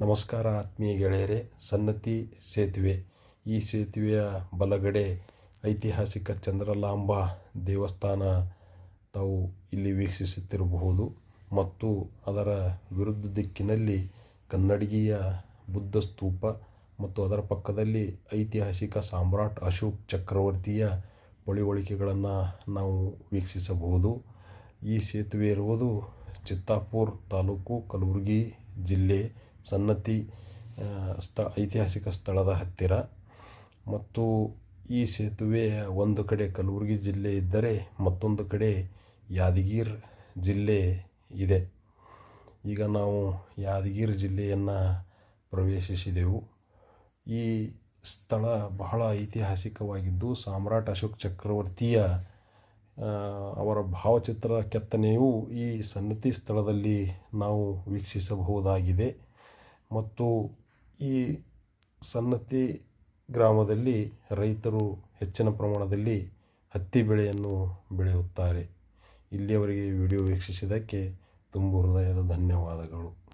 ನಮಸ್ಕಾರ ಆತ್ಮೀಯ ಗೆಳೆಯರೇ ಸನ್ನತಿ ಸೇತುವೆ. ಈ ಸೇತುವೆಯ ಬಲಗಡೆ ಐತಿಹಾಸಿಕ ಚಂದ್ರಲಾಂಬ ದೇವಸ್ಥಾನ ತಾವು ಇಲ್ಲಿ ವೀಕ್ಷಿಸುತ್ತಿರಬಹುದು ಮತ್ತು ಅದರ ವಿರುದ್ಧ ದಿಕ್ಕಿನಲ್ಲಿ ಕನ್ನಡಿಗೆಯ ಬುದ್ಧ ಸ್ತೂಪ ಮತ್ತು ಅದರ ಪಕ್ಕದಲ್ಲಿ ಐತಿಹಾಸಿಕ ಸಾಮ್ರಾಟ್ ಅಶೋಕ್ ಚಕ್ರವರ್ತಿಯ ಪಳಿವಳಿಕೆಗಳನ್ನು ನಾವು ವೀಕ್ಷಿಸಬಹುದು. ಈ ಸೇತುವೆ ಇರುವುದು ಚಿತ್ತಾಪುರ ತಾಲೂಕು ಕಲಬುರಗಿ ಜಿಲ್ಲೆ. ಸನ್ನತಿ ಸ್ಥ, ಐತಿಹಾಸಿಕ ಸ್ಥಳದ ಹತ್ತಿರ. ಮತ್ತು ಈ ಸೇತುವೆ ಒಂದು ಕಡೆ ಕಲಬುರಗಿ ಜಿಲ್ಲೆ ಇದ್ದರೆ ಮತ್ತೊಂದು ಕಡೆ ಯಾದಗಿರ್ ಜಿಲ್ಲೆ ಇದೆ. ಈಗ ನಾವು ಯಾದಗಿರಿ ಜಿಲ್ಲೆಯನ್ನು ಪ್ರವೇಶಿಸಿದೆವು. ಈ ಸ್ಥಳ ಬಹಳ ಐತಿಹಾಸಿಕವಾಗಿದ್ದು ಸಾಮ್ರಾಟ್ ಅಶೋಕ್ ಚಕ್ರವರ್ತಿಯ ಅವರ ಭಾವಚಿತ್ರ ಕೆತ್ತನೆಯು ಈ ಸನ್ನತಿ ಸ್ಥಳದಲ್ಲಿ ನಾವು ವೀಕ್ಷಿಸಬಹುದಾಗಿದೆ. ಮತ್ತು ಈ ಸನ್ನತಿ ಗ್ರಾಮದಲ್ಲಿ ರೈತರು ಹೆಚ್ಚಿನ ಪ್ರಮಾಣದಲ್ಲಿ ಹತ್ತಿ ಬೆಳೆಯನ್ನು ಬೆಳೆಯುತ್ತಾರೆ. ಇಲ್ಲಿಯವರೆಗೆ ವಿಡಿಯೋ ವೀಕ್ಷಿಸಿದ್ದಕ್ಕೆ ತುಂಬು ಹೃದಯದ ಧನ್ಯವಾದಗಳು.